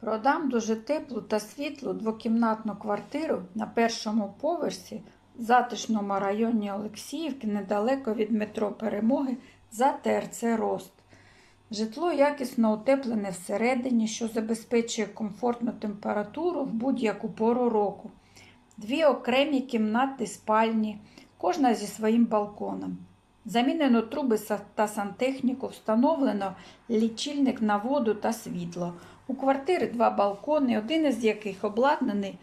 Продам дуже теплу та світлу двокімнатну квартиру на першому поверсі в затишному районі Олексіївки недалеко від метро Перемоги за ТРЦ Рост. Житло якісно утеплене всередині, що забезпечує комфортну температуру в будь-яку пору року. Дві окремі кімнати спальні, кожна зі своїм балконом. Замінено труби та сантехніку, встановлено лічильник на воду та світло. У квартири два балкони, один із яких обладнаний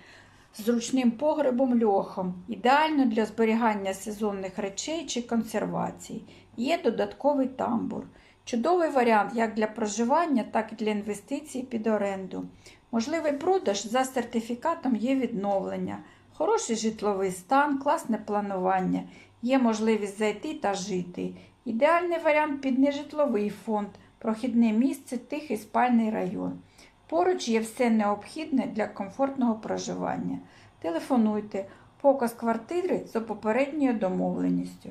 зручним погребом льохом, ідеально для зберігання сезонних речей чи консервації. Є додатковий тамбур. Чудовий варіант як для проживання, так і для інвестицій під оренду. Можливий продаж за сертифікатом є відновлення, хороший житловий стан, класне планування, є можливість зайти та жити. Ідеальний варіант під нежитловий фонд, прохідне місце, тихий спальний район. Поруч є все необхідне для комфортного проживання. Телефонуйте, показ квартири за попередньою домовленістю.